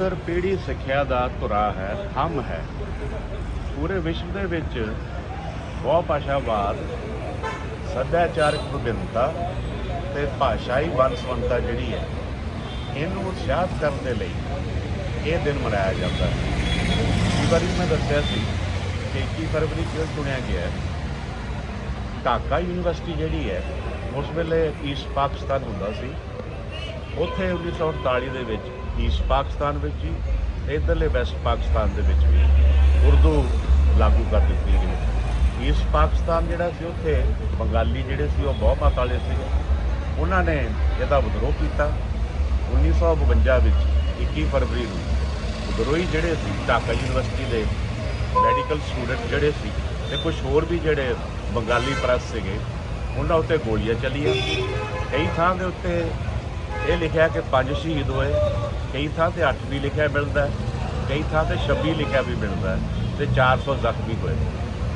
ਅੰਤਰ ਪੀੜ੍ਹੀ ਸਿੱਖਿਆ ਦਾ ਧੁਰਾ ਹੈ, ਥੰਮ ਹੈ। ਪੂਰੇ ਵਿਸ਼ਵ ਦੇ ਵਿੱਚ ਬਹੁ ਭਾਸ਼ਾਵਾਦ, ਸੱਭਿਆਚਾਰਕ ਵਿਭਿੰਨਤਾ ਤੇ ਭਾਸ਼ਾਈ ਵੰਨਸੁਵੰਨਤਾ ਜਿਹੜੀ ਹੈ, ਇਹਨੂੰ ਉਤਸ਼ਾਹਿਤ ਕਰਨ ਦੇ ਲਈ ਇਹ ਦਿਨ ਮਨਾਇਆ ਜਾਂਦਾ ਹੈ। ਇਸ ਵਾਰੀ ਮੈਂ ਦੱਸਿਆ ਸੀ ਕਿ 21 ਫਰਵਰੀ ਕਿਉਂ ਚੁਣਿਆ ਗਿਆ ਹੈ? ਢਾਕਾ ਯੂਨੀਵਰਸਿਟੀ ਜਿਹੜੀ ਹੈ, ਉਸ ਵੇਲੇ ਈਸਟ ਪਾਕਿਸਤਾਨ ਹੁੰਦਾ ਸੀ। ਉੱਥੇ 1948 ਦੇ ਵਿੱਚ ਈਸਟ ਪਾਕਿਸਤਾਨ ਵਿੱਚ ਹੀ ਤੇ ਇੱਧਰਲੇ ਵੈਸਟ ਪਾਕਿਸਤਾਨ ਦੇ ਵਿੱਚ ਵੀ ਉਰਦੂ ਲਾਗੂ ਕਰ ਦਿੱਤੀ ਗਈ। ਈਸਟ ਪਾਕਿਸਤਾਨ ਜਿਹੜਾ ਸੀ, ਉੱਥੇ ਬੰਗਾਲੀ ਜਿਹੜੇ ਸੀ, ਉਹ ਬਹੁਮਤ ਵਾਲੇ ਸੀ। ਉਹਨਾਂ ਨੇ ਇਹਦਾ ਵਿਦਰੋਹ ਕੀਤਾ। 1952 ਵਿੱਚ 21 ਫਰਵਰੀ ਨੂੰ ਵਿਦਰੋਹੀ ਜਿਹੜੇ ਸੀ, ਢਾਕਾ ਯੂਨੀਵਰਸਿਟੀ ਦੇ ਮੈਡੀਕਲ ਸਟੂਡੈਂਟ ਜਿਹੜੇ ਸੀ ਤੇ ਕੁਝ ਹੋਰ ਵੀ ਜਿਹੜੇ ਬੰਗਾਲੀ ਪ੍ਰੈਸ ਸੀਗੇ, ਉਹਨਾਂ ਉੱਤੇ ਗੋਲੀਆਂ ਚੱਲੀਆਂ। ਕਈ ਥਾਂ ਦੇ ਉੱਤੇ ਇਹ ਲਿਖਿਆ ਕਿ ਪੰਜ ਸ਼ਹੀਦ ਹੋਏ। ਕਈ ਥਾਂ ਤੇ 8 ਵੀ ਲਿਖਿਆ ਮਿਲਦਾ ਹੈ, ਕਈ ਥਾਂ ਤੇ 26 ਲਿਖਿਆ ਵੀ ਮਿਲਦਾ ਹੈ ਤੇ 400 ਜ਼ਖਮੀ ਹੋਏ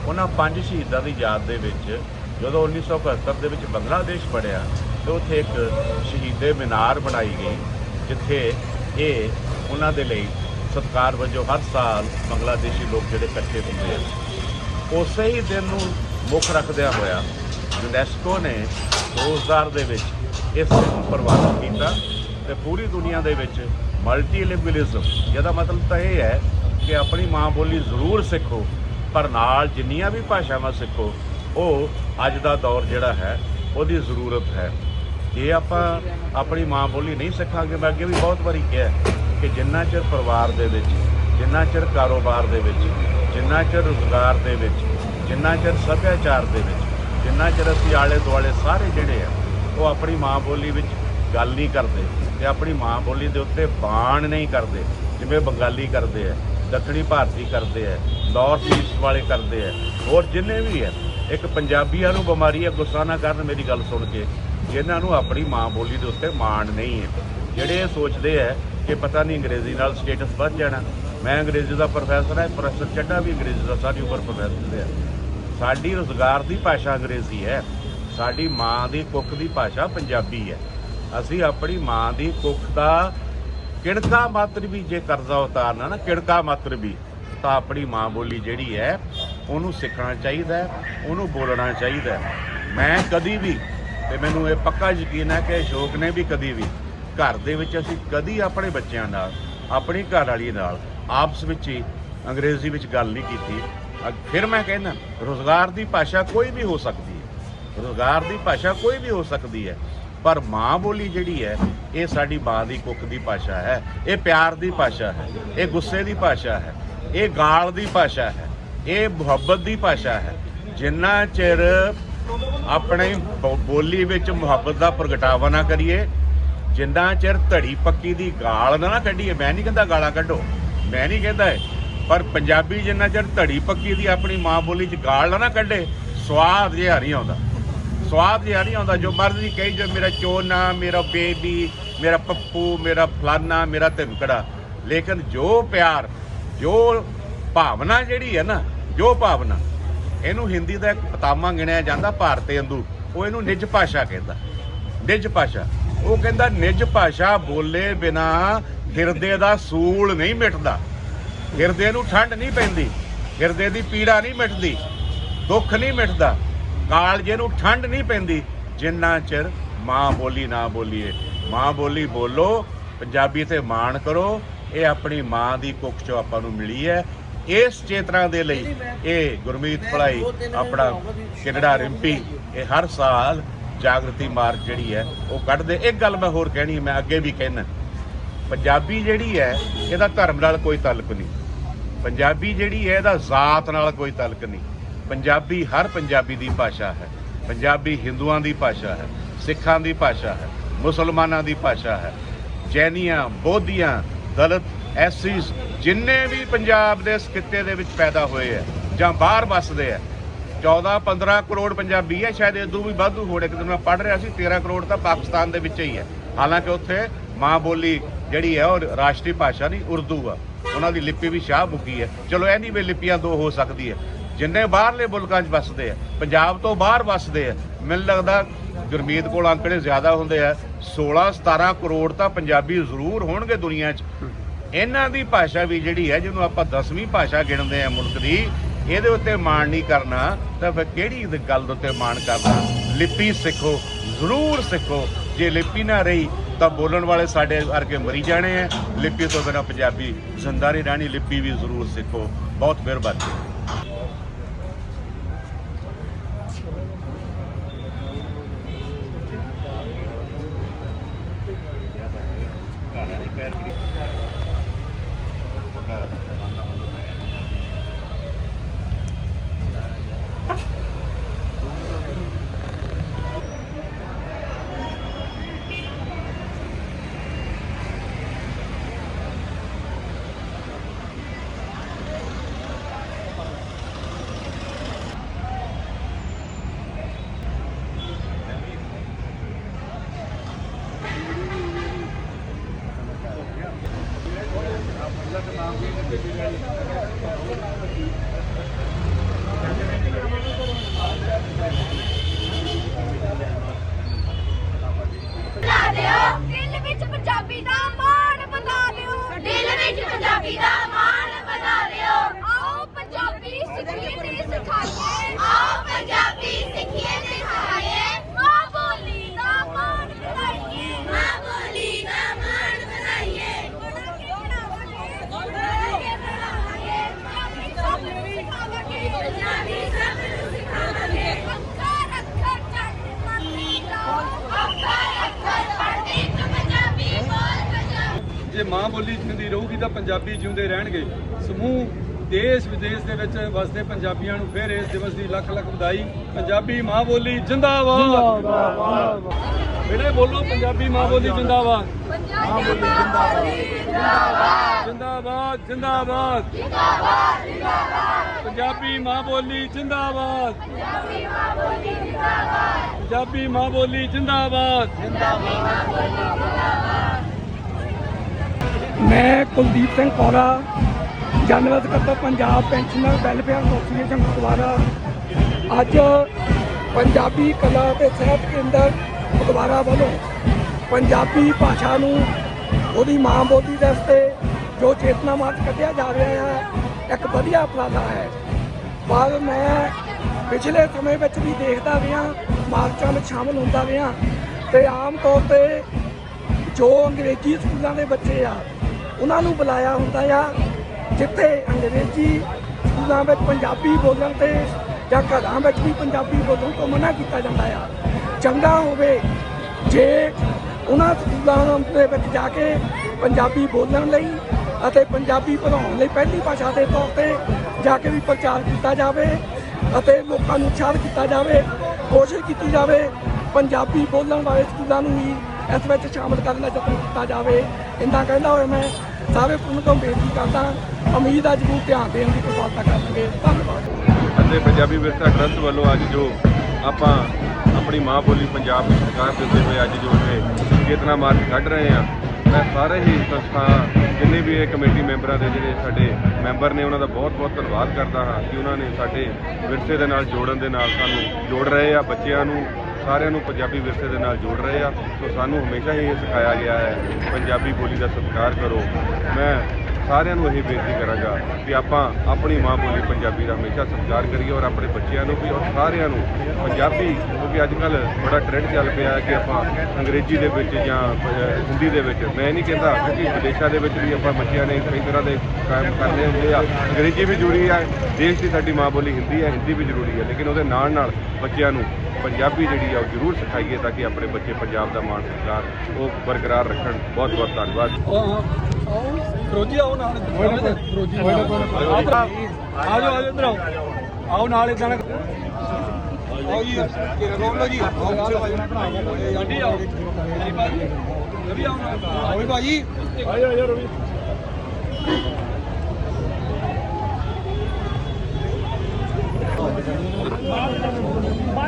ਉਹਨਾਂ ਪੰਜ ਸ਼ਹੀਦਾਂ ਦੀ ਯਾਦ ਦੇ ਵਿੱਚ ਜਦੋਂ 1971 ਦੇ ਵਿੱਚ ਬੰਗਲਾਦੇਸ਼ ਬਣਿਆ ਤੇ ਉੱਥੇ ਇੱਕ ਸ਼ਹੀਦੇ ਮੀਨਾਰ ਬਣਾਈ ਗਈ ਜਿੱਥੇ ਇਹ ਉਹਨਾਂ ਦੇ ਲਈ ਸਤਿਕਾਰ ਵਜੋਂ ਹਰ ਸਾਲ ਬੰਗਲਾਦੇਸ਼ੀ ਲੋਕ ਜਿਹੜੇ ਇਕੱਠੇ ਹੁੰਦੇ ਆ। ਉਸੇ ਹੀ ਦਿਨ ਨੂੰ ਮੁੱਖ ਰੱਖਦਿਆਂ ਹੋਇਆ ਯੂਨੈਸਕੋ ਨੇ 2000 ਦੇ ਵਿੱਚ ਇਸ ਦਿਨ ਨੂੰ ਪ੍ਰਵਾਨਿਤ ਕੀਤਾ ਤੇ ਪੂਰੀ ਦੁਨੀਆ ਦੇ ਵਿੱਚ ਮਲਟੀਲਿੰਗੁਅਲਿਜ਼ਮ ਜਿਹਦਾ ਮਤਲਬ ਤਾਂ ਇਹ ਹੈ ਕਿ ਆਪਣੀ ਮਾਂ ਬੋਲੀ ਜ਼ਰੂਰ ਸਿੱਖੋ, ਪਰ ਨਾਲ ਜਿੰਨੀਆਂ ਵੀ ਭਾਸ਼ਾਵਾਂ ਸਿੱਖੋ, ਉਹ ਅੱਜ ਦਾ ਦੌਰ ਜਿਹੜਾ ਹੈ, ਉਹਦੀ ਜ਼ਰੂਰਤ ਹੈ। ਜੇ ਆਪਾਂ ਆਪਣੀ ਮਾਂ ਬੋਲੀ ਨਹੀਂ ਸਿੱਖਾਂਗੇ, ਮੈਂ ਅੱਗੇ ਵੀ ਬਹੁਤ ਵਾਰੀ ਕਿਹਾ ਕਿ ਜਿੰਨਾ ਚਿਰ ਪਰਿਵਾਰ ਦੇ ਵਿੱਚ, ਜਿੰਨਾ ਚਿਰ ਕਾਰੋਬਾਰ ਦੇ ਵਿੱਚ, ਜਿੰਨਾ ਚਿਰ ਰੁਜ਼ਗਾਰ ਦੇ ਵਿੱਚ, ਜਿੰਨਾ ਚਿਰ ਸੱਭਿਆਚਾਰ ਦੇ ਵਿੱਚ, ਜਿੰਨਾ ਚਿਰ ਅਸੀਂ ਆਲੇ ਦੁਆਲੇ ਸਾਰੇ ਜਿਹੜੇ ਆ, ਉਹ ਆਪਣੀ ਮਾਂ ਬੋਲੀ ਵਿੱਚ ਗੱਲ ਨਹੀਂ ਕਰਦੇ। ਤੇ ਆਪਣੀ ਮਾਂ ਬੋਲੀ ਦੇ ਉੱਤੇ ਬਾਣ ਨਹੀਂ ਕਰਦੇ, ਜਿਵੇਂ ਬੰਗਾਲੀ ਕਰਦੇ ਆ ਦੱਖਣੀ ਭਾਰਤੀ ਕਰਦੇ ਆ ਨਾਰਥ ਈਸਟ ਵਾਲੇ ਕਰਦੇ ਆ ਹੋਰ ਜਿੰਨੇ ਵੀ ਆ ਇੱਕ ਪੰਜਾਬੀਆਂ ਨੂੰ ਬਿਮਾਰੀ ਹੈ ਗੁੱਸਾ ਨਾ ਕਰਨ ਮੇਰੀ ਗੱਲ ਸੁਣ ਕੇ, ਜਿਨ੍ਹਾਂ ਨੂੰ ਆਪਣੀ ਮਾਂ ਬੋਲੀ ਦੇ ਉੱਤੇ ਮਾਣ ਨਹੀਂ ਹੈ ਜਿਹੜੇ ਇਹ ਸੋਚਦੇ ਆ ਕਿ ਪਤਾ ਨਹੀਂ ਅੰਗਰੇਜ਼ੀ ਨਾਲ ਸਟੇਟਸ ਵੱਧ ਜਾਣਾ, ਮੈਂ ਅੰਗਰੇਜ਼ੀ ਦਾ ਪ੍ਰੋਫੈਸਰ ਹਾਂ ਪ੍ਰੋਫੈਸਰ ਚੱਡਾ ਵੀ ਅੰਗਰੇਜ਼ੀ ਦਾ ਸਾਡੀ ਉਮਰ ਪ੍ਰੋਫੈਸਰ ਹੈ ਸਾਡੀ ਰੋਜ਼ਗਾਰ ਦੀ ਭਾਸ਼ਾ ਅੰਗਰੇਜ਼ੀ ਹੈ ਸਾਡੀ ਮਾਂ ਦੀ ਕੁੱਖ ਦੀ ਭਾਸ਼ਾ ਪੰਜਾਬੀ ਹੈ ਅਸੀਂ ਆਪਣੀ ਮਾਂ ਦੀ ਕੁੱਖ ਦਾ ਕਿਣਕਾ ਮਾਤਰ ਵੀ ਜੇ ਕਰਜ਼ਾ ਉਤਾਰਨਾ ਨਾ ਕਿਣਕਾ ਮਾਤਰ ਵੀ, ਤਾਂ ਆਪਣੀ ਮਾਂ ਬੋਲੀ ਜਿਹੜੀ ਹੈ, ਉਹਨੂੰ ਸਿੱਖਣਾ ਚਾਹੀਦਾ ਉਹਨੂੰ ਬੋਲਣਾ ਚਾਹੀਦਾ ਮੈਂ ਕਦੀ ਵੀ, ਤੇ ਮੈਨੂੰ ਇਹ ਪੱਕਾ ਯਕੀਨ ਹੈ ਕਿ ਅਸ਼ੋਕ ਨੇ ਵੀ ਕਦੀ ਵੀ, ਘਰ ਦੇ ਵਿੱਚ ਅਸੀਂ ਕਦੀ ਆਪਣੇ ਬੱਚਿਆਂ ਨਾਲ, ਆਪਣੀ ਘਰ ਵਾਲੀ ਨਾਲ, ਆਪਸ ਵਿੱਚ ਹੀ, ਅੰਗਰੇਜ਼ੀ ਵਿੱਚ ਗੱਲ ਨਹੀਂ ਕੀਤੀ। ਫਿਰ ਮੈਂ ਕਹਿੰਦਾ, ਰੋਜ਼ਗਾਰ ਦੀ ਭਾਸ਼ਾ ਕੋਈ ਵੀ ਹੋ ਸਕਦੀ ਹੈ। ਰੋਜ਼ਗਾਰ ਦੀ ਭਾਸ਼ਾ ਕੋਈ ਵੀ ਹੋ ਸਕਦੀ ਹੈ। ਪਰ ਮਾਂ ਬੋਲੀ ਜਿਹੜੀ ਹੈ, ਇਹ ਸਾਡੀ ਮਾਂ ਦੀ ਕੁੱਖ ਦੀ ਭਾਸ਼ਾ ਹੈ, ਇਹ ਪਿਆਰ ਦੀ ਭਾਸ਼ਾ ਹੈ, ਇਹ ਗੁੱਸੇ ਦੀ ਭਾਸ਼ਾ ਹੈ, ਇਹ ਗਾਲ ਦੀ ਭਾਸ਼ਾ ਹੈ, ਇਹ ਮੁਹੱਬਤ ਦੀ ਭਾਸ਼ਾ ਹੈ ਜਿੰਨਾ ਚਿਰ ਆਪਣੇ ਬੋ- ਬੋਲੀ ਵਿੱਚ ਮੁਹੱਬਤ ਦਾ ਪ੍ਰਗਟਾਵਾ ਨਾ ਕਰੀਏ, ਜਿੰਨਾ ਚਿਰ ਧੜੀ ਪੱਕੀ ਦੀ ਗਾਲ ਨਾ ਕੱਢੀਏ, ਮੈਂ ਨਹੀਂ ਕਹਿੰਦਾ ਗਾਲਾਂ ਕੱਢੋ, ਮੈਂ ਨਹੀਂ ਕਹਿੰਦਾ ਇਹ। ਪਰ ਪੰਜਾਬੀ ਜਿੰਨਾ ਚਿਰ ਧੜੀ ਪੱਕੀ ਦੀ ਆਪਣੀ ਮਾਂ ਬੋਲੀ 'ਚ ਗਾਲ ਨਾ ਨਾ ਕੱਢੇ, ਸਵਾਦ ਜਿਹਾ ਨਹੀਂ ਆਉਂਦਾ ਸਵਾਦ ਜਿਹਾ ਨਹੀਂ ਆਉਂਦਾ, ਜੋ ਮਰਜ਼ੀ ਕਹੀ ਜੋ ਮੇਰਾ ਚੋਨਾ, ਮੇਰਾ ਬੇਬੀ, ਮੇਰਾ ਪੱਪੂ, ਮੇਰਾ ਫਲਾਨਾ, ਮੇਰਾ ਧਿਮਕੜਾ। ਲੇਕਿਨ ਜੋ ਪਿਆਰ, ਜੋ ਭਾਵਨਾ ਜਿਹੜੀ ਹੈ ਨਾ, ਜੋ ਭਾਵਨਾ, ਇਹਨੂੰ ਹਿੰਦੀ ਦਾ ਇੱਕ ਪਤਾਮਾ ਗਿਣਿਆ ਜਾਂਦਾ ਭਾਰਤੇ ਅੰਦੂ। ਉਹ ਇਹਨੂੰ ਨਿੱਜ ਭਾਸ਼ਾ ਕਹਿੰਦਾ। ਨਿੱਜ ਭਾਸ਼ਾ। ਉਹ ਕਹਿੰਦਾ, ਨਿੱਜ ਭਾਸ਼ਾ ਬੋਲੇ ਬਿਨਾ ਹਿਰਦੇ ਦਾ ਸੂਲ ਨਹੀਂ ਮਿਟਦਾ। ਹਿਰਦੇ ਨੂੰ ਠੰਡ ਨਹੀਂ ਪੈਂਦੀ। ਹਿਰਦੇ ਦੀ ਪੀੜਾ ਨਹੀਂ ਮਿਟਦੀ। ਦੁੱਖ ਨਹੀਂ ਮਿਟਦਾ। ਕਾਲਜੇ ਨੂੰ ਠੰਡ ਨਹੀਂ ਪੈਂਦੀ, ਜਿੰਨਾ ਚਿਰ ਮਾਂ ਬੋਲੀ ਨਾ ਬੋਲੀਏ। ਮਾਂ ਬੋਲੀ ਬੋਲੋ, ਪੰਜਾਬੀ ਤੇ ਮਾਣ ਕਰੋ, ਇਹ ਆਪਣੀ ਮਾਂ ਦੀ ਕੁੱਖ ਚੋਂ ਆਪਾਂ ਨੂੰ ਮਿਲੀ ਹੈ। ਇਸ ਚੇਤਨਾ ਦੇ ਲਈ ਇਹ ਗੁਰਮੀਤ ਭਲਾਈ ਆਪਣਾ ਕਿਰੜਾ ਰਿੰਪੀ, ਇਹ ਹਰ ਸਾਲ ਜਾਗਰਤੀ ਮਾਰਚ ਜਿਹੜੀ ਹੈ, ਉਹ ਕੱਢਦੇ। ਇੱਕ ਗੱਲ ਮੈਂ ਹੋਰ ਕਹਿਣੀ, ਮੈਂ ਅੱਗੇ ਵੀ ਕਹਿਣਾ ਪੰਜਾਬੀ ਜਿਹੜੀ ਹੈ, ਇਹਦਾ ਧਰਮ ਨਾਲ ਕੋਈ ਤਾਲੁਕ ਨਹੀਂ। ਪੰਜਾਬੀ ਜਿਹੜੀ ਹੈ, ਇਹਦਾ ਜ਼ਾਤ ਨਾਲ ਕੋਈ ਤਾਲੁਕ ਨਹੀਂ। ਪੰਜਾਬੀ ਹਰ ਪੰਜਾਬੀ ਦੀ ਭਾਸ਼ਾ ਹੈ। ਪੰਜਾਬੀ ਹਿੰਦੂਆਂ ਦੀ ਭਾਸ਼ਾ ਹੈ, ਸਿੱਖਾਂ ਦੀ ਭਾਸ਼ਾ ਹੈ, ਮੁਸਲਮਾਨਾਂ ਦੀ ਭਾਸ਼ਾ ਹੈ। ਜੈਨੀਆਂ, ਬੋਧੀਆਂ, ਦਲਿਤ ਐਸੀਸ ਜਿੰਨੇ ਵੀ ਪੰਜਾਬ ਦੇ ਇਸ ਖਿੱਤੇ ਦੇ ਵਿੱਚ ਪੈਦਾ ਹੋਏ ਹੈ ਜਾਂ ਬਾਹਰ ਵੱਸਦੇ ਹੈ 14 15 ਕਰੋੜ ਪੰਜਾਬੀ ਹੈ, ਸ਼ਾਇਦ ਇਹ ਇਦੋਂ ਵੀ ਵਾਧੂ ਹੋਣੇ ਕਿ ਮੈਂ ਪੜ੍ਹ ਰਿਹਾ ਸੀ 13 ਕਰੋੜ ਤਾਂ ਪਾਕਿਸਤਾਨ ਦੇ ਵਿੱਚ ਹੀ ਹੈ। ਹਾਲਾਂਕਿ ਉੱਥੇ ਮਾਂ ਬੋਲੀ ਜਿਹੜੀ ਹੈ ਉਹ ਰਾਸ਼ਟਰੀ ਭਾਸ਼ਾ ਨਹੀਂ, ਉਰਦੂ ਆ। ਉਹਨਾਂ ਦੀ ਲਿਪੀ ਵੀ ਸ਼ਾਹ ਮੁਖੀ ਹੈ। ਚਲੋ ਐਨੀ ਵੇ ਲਿਪੀਆਂ ਦੋ ਹੋ ਸਕਦੀ ਹੈ। ਜਿੰਨੇ ਬਾਹਰਲੇ ਮੁਲਕਾਂ 'ਚ ਵੱਸਦੇ ਆ, ਪੰਜਾਬ ਤੋਂ ਬਾਹਰ ਵੱਸਦੇ ਆ, ਮੈਨੂੰ ਲੱਗਦਾ ਗੁਰਮੀਤ ਕੋਲ ਅੰਕੜੇ ਜ਼ਿਆਦਾ ਹੁੰਦੇ ਆ 16 17 ਕਰੋੜ ਤਾਂ ਪੰਜਾਬੀ ਜ਼ਰੂਰ ਹੋਣਗੇ ਦੁਨੀਆ 'ਚ। ਇਹਨਾਂ ਦੀ ਭਾਸ਼ਾ ਵੀ ਜਿਹੜੀ ਹੈ, ਜਿਹਨੂੰ ਆਪਾਂ 10ਵੀਂ ਭਾਸ਼ਾ ਗਿਣਦੇ ਆ ਮੁਲਕ ਦੀ, ਇਹਦੇ ਉੱਤੇ ਮਾਣ ਨਹੀਂ ਕਰਨਾ, ਤਾਂ ਫਿਰ ਕਿਹੜੀ ਗੱਲ ਦੇ ਉੱਤੇ ਮਾਣ ਕਰਨਾ? ਲਿਪੀ ਸਿੱਖੋ, ਜ਼ਰੂਰ ਸਿੱਖੋ। ਜੇ ਲਿਪੀ ਨਾ ਰਹੀ, ਤਾਂ ਬੋਲਣ ਵਾਲੇ ਸਾਡੇ ਵਰਗੇ ਮਰੀ ਜਾਣੇ ਆ। ਲਿਪੀ ਤੋਂ ਬਿਨਾਂ ਪੰਜਾਬੀ ਜ਼ਿੰਦਾ ਨਹੀਂ ਰਹਿਣੀ, ਲਿਪੀ ਵੀ ਜ਼ਰੂਰ ਸਿੱਖੋ। ਬਹੁਤ ਮਿਹਰਬਾਨੀ। better. ਵਿੱਚ ਪੰਜਾਬੀ ਦਾ ਮਾਣ ਬਣਾ ਦਿਓ ਆਓ ਪੰਜਾਬੀ ਸਿੱਖੀਏ ਤੇ ਸਿਖਾਈਏ ਆਓ ਪੰਜਾਬੀ ਸਿੱਖੀਏ ਤੇ ਸਿਖਾਈਏ ਮਾਂ ਬੋਲੀ ਦਾ ਮਾਣ ਵਧਾਈਏ ਮਾਂ ਬੋਲੀ ਦਾ ਮਾਣ ਵਧਾਈਏ ਬਣਾਂਗੇ ਬਣਾਵਾਂਗੇ ਬਣਾਂਗੇ ਬਣਾਵਾਂਗੇ ਪੰਜਾਬੀ ਸਭ ਨੂੰ ਸਿਖਾਵਾਂਗੇ ਪੰਜਾਬੀ ਸਭ ਨੂੰ ਸਿਖਾਵਾਂਗੇ ਅੱਖਰ ਅੱਖਰ ਚੱਟ ਮਾਤੀ ਲਾਓ ਅੱਖਰ ਅੱਖਰ ਪੜ੍ਹਦੇ ਇੱਕ ਪੰਜਾਬੀ ਬੋਲ ਪੰਜਾਬੀ ਜੇ ਮਾਂ ਬੋਲੀ ਜਿਉਂਦੀ ਰਹੂਗੀ ਤਾਂ ਪੰਜਾਬੀ ਜਿਉਂਦੇ ਰਹਿਣਗੇ। ਸਮੂਹ ਦੇਸ਼ ਵਿਦੇਸ਼ ਦੇ ਵਿੱਚ ਵਸਦੇ ਪੰਜਾਬੀਆਂ ਨੂੰ ਫਿਰ ਇਸ ਦਿਵਸ ਦੀ ਲੱਖ ਲੱਖ ਵਧਾਈ। ਪੰਜਾਬੀ ਮਾਂ ਬੋਲੀ ਜਿੰਦਾਬਾਦ। ਬੇਟੇ ਬੋਲੋ ਪੰਜਾਬੀ ਮਾਂ ਬੋਲੀ ਜਿੰਦਾਬਾਦ। ਮਾਂ ਬੋਲੀ ਜਿੰਦਾਬਾਦ ਜਿੰਦਾਬਾਦ। ਜਿੰਦਾਬਾਦ ਪੰਜਾਬੀ ਮਾਂ ਬੋਲੀ ਜਿੰਦਾਬਾਦ। ਪੰਜਾਬੀ ਮਾਂ ਬੋਲੀ ਜਿੰਦਾਬਾਦ। ਮੈਂ ਮੈਂ ਕੁਲਦੀਪ ਸਿੰਘ ਕੌਰਾ ਜਨਰਲ ਸਕੱਤਰ Punjab pensioner, welfare association Phagwara ਅੱਜ ਪੰਜਾਬੀ ਕਲਾ ਤੇ ਸਾਹਿਤ ਕੇਂਦਰ ਫਗਵਾੜਾ ਵੱਲੋਂ ਪੰਜਾਬੀ ਭਾਸ਼ਾ ਨੂੰ ਉਹਦੀ ਮਾਂ ਬੋਲੀ ਦੇ ਉੱਤੇ ਜੋ ਚੇਤਨਾ ਮਾਰਚ ਕੱਢਿਆ ਜਾ ਰਿਹਾ ਹੈ, ਇੱਕ ਵਧੀਆ ਉਪਰਾਲਾ ਹੈ। ਪਰ ਮੈਂ ਪਿਛਲੇ ਸਮੇਂ ਵਿੱਚ ਵੀ ਦੇਖਦਾ ਰਿਹਾ ਮਾਰਚਾਂ ਵਿੱਚ ਸ਼ਾਮਲ ਹੁੰਦਾ ਰਿਹਾ ਤੇ ਆਮ ਤੌਰ ਤੇ ਜੋ ਅੰਗਰੇਜ਼ੀ ਸਕੂਲਾਂ ਦੇ ਬੱਚੇ ਆ ਉਹਨਾਂ ਨੂੰ ਬੁਲਾਇਆ ਹੁੰਦਾ ਆ, ਜਿੱਥੇ ਅੰਗਰੇਜ਼ੀ ਸਕੂਲਾਂ ਵਿੱਚ ਪੰਜਾਬੀ ਬੋਲਣ ਤੇ ਜਾਂ ਘਰਾਂ ਵਿੱਚ ਵੀ ਪੰਜਾਬੀ ਬੋਲਣ ਤੋਂ ਮਨਾ ਕੀਤਾ ਜਾਂਦਾ ਆ। ਚੰਗਾ ਹੋਵੇ ਜੇ ਉਹਨਾਂ ਸਕੂਲਾਂ ਦੇ ਵਿੱਚ ਜਾ ਕੇ ਪੰਜਾਬੀ ਬੋਲਣ ਲਈ ਅਤੇ ਪੰਜਾਬੀ ਪੜ੍ਹਾਉਣ ਲਈ ਪਹਿਲੀ ਭਾਸ਼ਾ ਦੇ ਤੌਰ ਤੇ ਜਾ ਕੇ ਵੀ ਪ੍ਰਚਾਰ ਕੀਤਾ ਜਾਵੇ ਅਤੇ ਲੋਕਾਂ ਨੂੰ ਉਤਸ਼ਾਹਿਤ ਕੀਤਾ ਜਾਵੇ, ਕੋਸ਼ਿਸ਼ ਕੀਤੀ ਜਾਵੇ ਪੰਜਾਬੀ ਬੋਲਣ ਵਾਲੇ ਸਕੂਲਾਂ ਨੂੰ ਵੀ ਇਸ ਵਿੱਚ ਸ਼ਾਮਲ ਕਰਨ ਦਾ ਯਤਨ ਕੀਤਾ ਜਾਵੇ। ਇੰਨਾ ਕਹਿੰਦਾ ਹੋਇਆ ਮੈਂ, ਸਾਰੇ ਪੁੰਨ ਤੋਂ ਬੇਨਤੀ ਕਰਦਾ, ਉਮੀਦ ਆ ਜ਼ਰੂਰ ਧਿਆਨ ਦੇਣ ਦੀ ਕਿਰਪਾਲਤਾ ਕਰਨਗੇ। ਧੰਨਵਾਦ। ਅਤੇ ਪੰਜਾਬੀ ਵਿਰਸਾ ਟਰਸਟ ਵੱਲੋਂ ਅੱਜ ਜੋ ਆਪਾਂ ਆਪਣੀ ਮਾਂ ਬੋਲੀ ਪੰਜਾਬ ਦੀ ਸਰਕਾਰ ਦਿੰਦੇ ਹੋਏ, ਅੱਜ ਜੋ ਇਹ ਚੇਤਨਾ ਮਾਰਚ ਕੱਢ ਰਹੇ ਆ ਮੈਂ ਸਾਰੇ ਹੀ ਸੰਸਥਾ, ਜਿੰਨੇ ਵੀ ਇਹ ਕਮੇਟੀ ਮੈਂਬਰਾਂ ਦੇ ਜਿਹੜੇ ਸਾਡੇ ਮੈਂਬਰ ਨੇ, ਉਹਨਾਂ ਦਾ ਬਹੁਤ ਬਹੁਤ ਧੰਨਵਾਦ ਕਰਦਾ ਹਾਂ ਕਿ ਉਹਨਾਂ ਨੇ ਸਾਡੇ ਵਿਰਸੇ ਦੇ ਨਾਲ, ਜੋੜਨ ਦੇ ਨਾਲ ਸਾਨੂੰ ਜੋੜ ਰਹੇ ਆ, ਬੱਚਿਆਂ ਨੂੰ ਸਾਰਿਆਂ ਨੂੰ ਪੰਜਾਬੀ ਵਿਰਸੇ ਦੇ ਨਾਲ ਜੋੜ ਰਹੇ ਆ। ਸੋ ਸਾਨੂੰ ਹਮੇਸ਼ਾ ਹੀ ਇਹ ਸਿਖਾਇਆ ਗਿਆ ਹੈ, ਪੰਜਾਬੀ ਬੋਲੀ ਦਾ ਸਤਿਕਾਰ ਕਰੋ। ਮੈਂ ਸਾਰਿਆਂ ਨੂੰ ਇਹ ਬੇਨਤੀ ਕਰਾਂਗਾ ਕਿ ਆਪਾਂ ਆਪਣੀ ਮਾਂ ਬੋਲੀ ਪੰਜਾਬੀ ਦਾ ਹਮੇਸ਼ਾ ਸਤਿਕਾਰ ਕਰੀਏ ਔਰ ਆਪਣੇ ਬੱਚਿਆਂ ਨੂੰ ਵੀ ਔਰ ਸਾਰਿਆਂ ਨੂੰ ਪੰਜਾਬੀ, ਕਿਉਂਕਿ ਅੱਜ ਕੱਲ ਬੜਾ ਟ੍ਰੈਂਡ ਚੱਲ ਪਿਆ ਕਿ ਆਪਾਂ ਅੰਗਰੇਜ਼ੀ ਦੇ ਵਿੱਚ ਜਾਂ ਹਿੰਦੀ ਦੇ ਵਿੱਚ। ਮੈਂ ਨਹੀਂ ਕਹਿੰਦਾ ਕਿਉਂਕਿ ਵਿਦੇਸ਼ਾਂ ਦੇ ਵਿੱਚ ਵੀ ਆਪਾਂ ਬੱਚਿਆਂ ਨੇ ਕਈ ਤਰ੍ਹਾਂ ਦੇ ਕਾਇਮ ਕਰਨੇ ਹੁੰਦੇ ਆ। ਅੰਗਰੇਜ਼ੀ ਵੀ ਜ਼ਰੂਰੀ ਹੈ ਦੇਸ਼ ਦੀ ਸਾਡੀ ਮਾਂ ਬੋਲੀ ਹਿੰਦੀ ਹੈ, ਹਿੰਦੀ ਵੀ ਜ਼ਰੂਰੀ ਹੈ। ਲੇਕਿਨ ਉਹਦੇ ਨਾਲ ਨਾਲ ਬੱਚਿਆਂ ਨੂੰ ਪੰਜਾਬੀ ਜਿਹੜੀ ਆ ਉਹ ਜ਼ਰੂਰ ਸਿਖਾਈਏ ਤਾਂ ਕਿ ਆਪਣੇ ਬੱਚੇ ਪੰਜਾਬ ਦਾ ਮਾਣ ਸਤਿਕਾਰ, ਉਹ ਬਰਕਰਾਰ ਰੱਖਣ। ਬਹੁਤ ਬਹੁਤ ਧੰਨਵਾਦ ਫਰੋਜੀ ਆਓ ਨਾਲ ਫਰੋਜੀ ਆ ਜਾਓ ਆ ਜਾਓ ਇੱਧਰ ਆਓ। ਆਓ ਨਾਲ ਇਦਾਂ ਆਓ ਜੀ ਰੋਲ ਲਓ ਜੀ ਆਓ ਗੱਡੀ ਆਓ। ਰਵੀ ਆਓ ਆਓ ਭਾਜੀ। ਆਇਓ ਆਇਓ ਰਵੀ।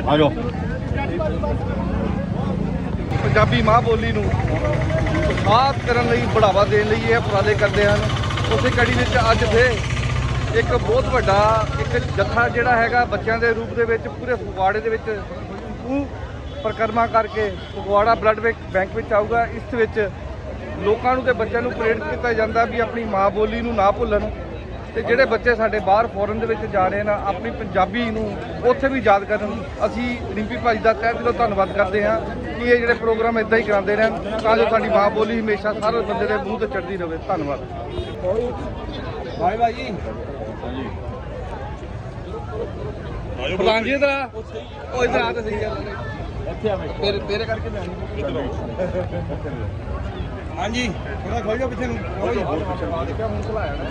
ਆਜੋ ਪੰਜਾਬੀ ਮਾਂ ਬੋਲੀ ਨੂੰ ਉਤਸ਼ਾਹਤ ਕਰਨ ਲਈ ਬੜਾਵਾ ਦੇਣ ਲਈ ਇਹ ਉਪਰਾਲੇ ਕਰਦੇ ਹਨ। ਉਸੇ ਕੜੀ ਵਿੱਚ ਅੱਜ ਫਿਰ ਇੱਕ ਬਹੁਤ ਵੱਡਾ ਇੱਕ ਜਥਾ ਜਿਹੜਾ ਹੈਗਾ ਬੱਚਿਆਂ ਦੇ ਰੂਪ ਦੇ ਵਿੱਚ ਪੂਰੇ ਫਗਵਾੜੇ ਦੇ ਵਿੱਚ ਉਹ ਪ੍ਰਕਰਮਾ ਕਰਕੇ ਫਗਵਾੜਾ ਬਲੱਡ ਬੈਂਕ ਵਿੱਚ ਆਊਗਾ। ਇਸ ਵਿੱਚ ਲੋਕਾਂ ਨੂੰ ਤੇ ਬੱਚਿਆਂ ਨੂੰ ਪ੍ਰੇਰਿਤ ਕੀਤਾ ਜਾਂਦਾ ਵੀ ਆਪਣੀ ਮਾਂ ਬੋਲੀ ਨੂੰ ਨਾ ਭੁੱਲਣ। ਤੇ ਜਿਹੜੇ ਬੱਚੇ ਸਾਡੇ ਬਾਹਰ ਫੋਰਨ ਦੇ ਵਿੱਚ ਜਾ ਰਹੇ ਨੇ ਆਪਣੀ ਪੰਜਾਬੀ ਨੂੰ ਉੱਥੇ ਵੀ ਯਾਦ ਕਰਨ ਅਸੀਂ ਰਿੰਪੀ ਭਾਜੀ ਦਾ ਤਹਿ ਦਿਲੋਂ ਧੰਨਵਾਦ ਕਰਦੇ ਹਾਂ ਕਿ ਇਹ ਜਿਹੜੇ ਪ੍ਰੋਗਰਾਮ ਇਦਾਂ ਹੀ ਕਰਾਉਂਦੇ ਰਹਿਣ ਤਾਂ ਜੋ ਸਾਡੀ ਮਾਂ ਬੋਲੀ ਹਮੇਸ਼ਾ ਸਾਰੇ ਬੰਦੇ ਦੇ ਮੂੰਹ ਤੇ ਚੜ੍ਹਦੀ ਰਹੇ ਧੰਨਵਾਦ। ਬਾਏ ਬਾਈ ਜੀ ਪ੍ਰਧਾਨ ਜੀ ਇਧਰ ਆ ਉਹ ਇਧਰ ਆ ਤੇ ਸਹੀ ਗੱਲ ਇੱਥੇ ਆ ਤੇਰੇ ਤੇਰੇ ਕਰਕੇ ਮੈਂ ਹਾਂਜੀ। ਥੋੜਾ ਖੋਲ ਜਾ ਪਿੱਛੇ ਨੂੰ। ਜਾ ਹੁਣ ਖਲਾਇਆ ਨਾ।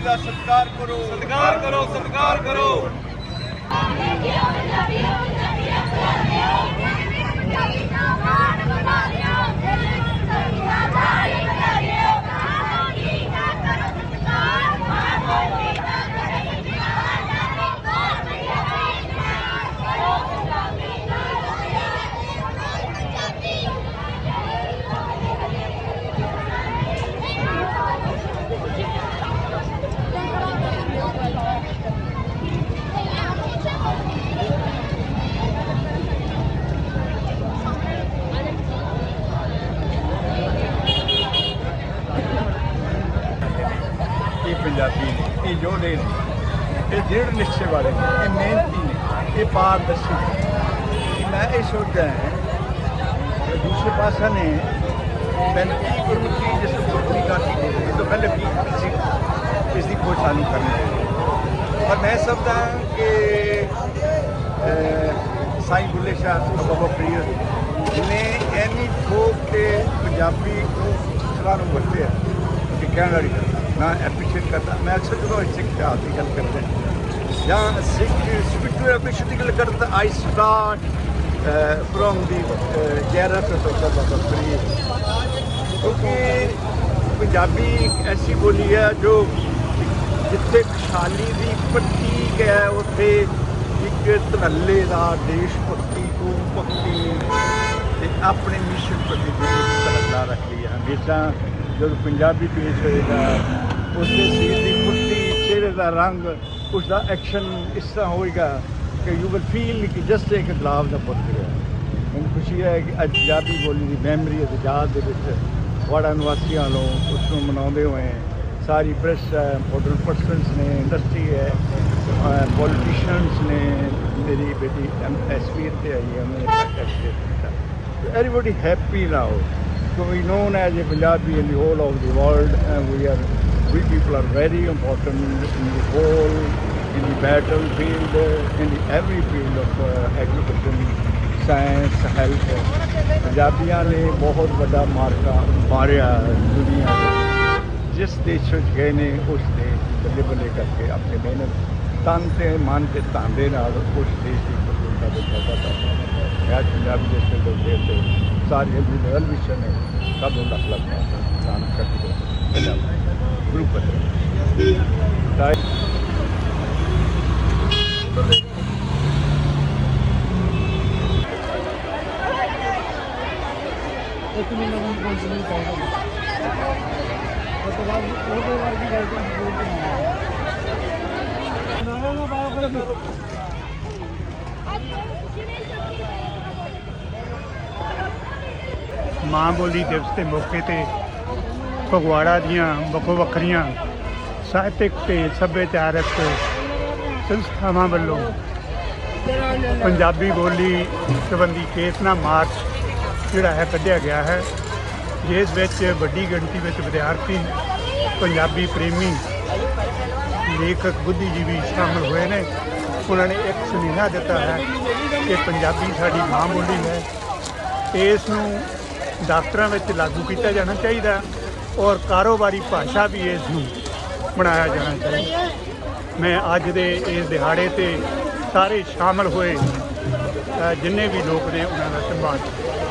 ਦਾ ਸਤਿਕਾਰ ਕਰੋ। ਸਤਿਕਾਰ ਕਰੋ ਸਤਿਕਾਰ ਕਰੋ ਪੰਜਾਬੀ ਦਾ ਮਾਣ ਵਧਾ ਦਿਓ ਪੰਜਾਬੀ ਦਾ ਮਾਣ ਵਧਾ ਦਿਓ ਮਾਂ ਬੋਲੀ ਦਾ ਕਰੋ ਸਤਿਕਾਰ ਮਾਂ ਬੋਲੀ ਦਾ ਕਰੋ ਸਤਿਕਾਰ ਮਾਂ ਬੋਲੀ ਦਾ ਕਰੋ ਪੰਜਾਬੀ ਦਾ ਇਹ ਪੰਜਾਬੀ ਨੇ ਇਹ ਯੋਧੇ ਨੇ ਇਹ ਦ੍ਰਿੜ ਨਿਸ਼ਚੇ ਵਾਲੇ ਨੇ ਇਹ ਮਿਹਨਤੀ ਨੇ ਇਹ ਪਾਰਦਰਸ਼ੀ ਨੇ। ਮੈਂ ਇਹ ਸੋਚਦਾ ਹੈ ਕਿ ਦੂਸਰੇ ਪਾਸੇ ਨੇ ਮੈਨੂੰ ਕੀ ਕਰੂ ਜਿਸ ਨੂੰ ਕੋਈ ਕਰ ਤੋਂ ਪਹਿਲੇ ਵੀ ਸੀ ਇਸ ਦੀ ਖੋਜ ਸਾਨੂੰ ਕਰਨੀ ਹੈ ਪਰ ਮੈਂ ਸਮਝਦਾ ਕਿ ਅਹ, ਸਾਈਂ ਬੁੱਲੇ ਸ਼ਾਹ ਬਾਬਾ ਫਰੀਦ ਨੇ ਐਨੀ ਠੋਕ ਕੇ ਪੰਜਾਬੀ ਨੂੰ ਅਕਸਰਾਂ ਨੂੰ ਵਰਤਿਆ ਕਿ ਕਹਿਣ ਵਾਲੀ ਗੱਲ ਮੈਂ ਐਪਰੀਸ਼ੀਏਟ ਕਰਦਾ। ਮੈਂ ਅਕਸਰ ਜਦੋਂ ਸਿੱਖ ਇਤਿਹਾਸ ਦੀ ਗੱਲ ਕਰਦਾ ਜਾਂ ਸਿੱਖ ਸਪਿਰਚੁਅਲ ਐਪਰੀਸ਼ੀਏਟ ਦੀ ਗੱਲ ਕਰਦਾ ਆਈ ਸਟਾਰਟ ਫਰੋਮ ਦੀ ਜੈਰਤ ਤੋਂ ਬਾਬਾ ਫਰੀਦ ਕਿਉਂਕਿ ਪੰਜਾਬੀ ਇੱਕ ਐਸੀ ਬੋਲੀ ਹੈ ਜੋ ਜਿੱਥੇ ਖੁਸ਼ਹਾਲੀ ਦੀ ਪ੍ਰਤੀਕ ਹੈ, ਉੱਥੇ ਇੱਕ ਧਰੱਲੇ ਦਾ ਦੇਸ਼ ਭਗਤੀ ਕੋ ਭਗਤੀ ਤੇ ਆਪਣੇ ਮਿਸ਼ਨ ਪ੍ਰਤੀ ਜਿਹੜੀ ਰੱਖਦੀ ਹੈ। ਹਮੇਸ਼ਾ ਜਦੋਂ ਪੰਜਾਬੀ ਪੇਸ਼ ਹੋਏਗਾ, ਉਸਦੇ ਸੀਰ ਦੀ ਫੁੱਟੀ ਚਿਹਰੇ ਦਾ ਰੰਗ ਉਸ ਦਾ ਐਕਸ਼ਨ ਇਸ ਤਰ੍ਹਾਂ ਹੋਏਗਾ ਕਿ ਯੂ ਵਿਲ ਫੀਲ ਕਿ ਜਸਟ ਇੱਕ ਗੁਲਾਬ ਦਾ ਪੁੱਤ ਗਿਆ ਮੈਨੂੰ ਖੁਸ਼ੀ ਹੈ ਕਿ ਅੱਜ ਪੰਜਾਬੀ ਬੋਲੀ ਦੀ ਮੈਮਰੀ ਅਤੇ ਦੇ ਵਿੱਚ ਵਾੜਾ ਨਿਵਾਸੀਆਂ ਵੱਲੋਂ ਉਸ ਨੂੰ ਮਨਾਉਂਦੇ ਹੋਏ ਸਾਰੀ ਪ੍ਰੈਸ ਹੈ ਮਾਡਰਨ ਪਰਸਨਸ ਨੇ ਇੰਡਸਟਰੀ ਹੈ ਪੋਲੀਟੀਸ਼ੀਅਨਸ ਨੇ, ਮੇਰੀ ਬੇਟੀ ਐਸਪੀ ਤੇ ਆਈ ਹੈ ਮੈਂ everybody happy now so we known as a Punjabi in the whole of the world and we are we people are very important in the whole in the battlefield in the every field of uh, education science health ਪੰਜਾਬੀਆਂ ਨੇ ਬਹੁਤ ਵੱਡਾ ਮਾਰਕਾ ਮਾਰਿਆ ਦੁਨੀਆ ਦੇ ਜਿਸ ਦੇਸ਼ ਵਿੱਚ ਗਏ ਨੇ ਉਸ ਦੇਸ਼ ਦੀ ਬੱਲੇ ਬੱਲੇ ਕਰਕੇ ਆਪਣੀ ਮਿਹਨਤ ਤਨ ਤੇ ਮਨ ਤੇ ਧਨ ਦੇ ਨਾਲ ਉਸ ਦੇਸ਼ ਦੀ ਪ੍ਰਭੂਤਾ ਦੇ ਫਾਇਦਾ ਕਰਦਾ ਹੈ ਪੰਜਾਬੀ ਦੇਸ਼ ਦੇ ਲੋਕ ਤੇ ਸਾਰੀ ਜਿਹੜੀ ਲੈਵਲ ਵਿਸ਼ੇ ਨੇ ਸਭ ਨੂੰ ਲੱਗ ਲੱਗਦਾ ਨਾਮ ਕਰਦੇ ਪੰਜਾਬ ਗੁਰੂ ਪੱਤਰ ਮਾਂ ਬੋਲੀ ਦਿਵਸ ਦੇ ਮੌਕੇ ਤੇ ਫਗਵਾੜਾ ਦੀਆਂ ਵੱਖੋ ਵੱਖਰੀਆਂ ਸਾਹਿਤਕ ਤੇ ਸੱਭਿਆਚਾਰਕ ਸੰਸਥਾਵਾਂ ਵੱਲੋਂ ਪੰਜਾਬੀ ਬੋਲੀ ਸੰਬੰਧੀ ਚੇਤਨਾ ਮਾਰਚ ਜਿਹੜਾ ਹੈ ਕੱਢਿਆ ਗਿਆ ਹੈ। ਜਿਸ ਵਿੱਚ ਵੱਡੀ ਗਿਣਤੀ ਵਿੱਚ ਵਿਦਿਆਰਥੀ, ਪੰਜਾਬੀ ਪ੍ਰੇਮੀ, ਲੇਖਕ, ਬੁੱਧੀਜੀਵੀ ਸ਼ਾਮਲ ਹੋਏ ਨੇ। ਉਹਨਾਂ ਨੇ ਇੱਕ ਸੁਨੇਹਾ ਦਿੱਤਾ ਹੈ ਕਿ ਪੰਜਾਬੀ ਸਾਡੀ ਮਾਂ ਬੋਲੀ ਹੈ। ਇਸ ਨੂੰ ਦਫ਼ਤਰਾਂ ਵਿੱਚ ਲਾਗੂ ਕੀਤਾ ਜਾਣਾ ਚਾਹੀਦਾ ਔਰ ਕਾਰੋਬਾਰੀ ਭਾਸ਼ਾ ਵੀ ਇਸ ਨੂੰ ਬਣਾਇਆ ਜਾਣਾ ਚਾਹੀਦਾ ਮੈਂ ਅੱਜ ਦੇ ਇਸ ਦਿਹਾੜੇ ਤੇ ਸਾਰੇ ਸ਼ਾਮਲ ਹੋਏ ਜਿੰਨੇ ਵੀ ਲੋਕ ਨੇ ਉਹਨਾਂ ਦਾ ਧੰਨਵਾਦ।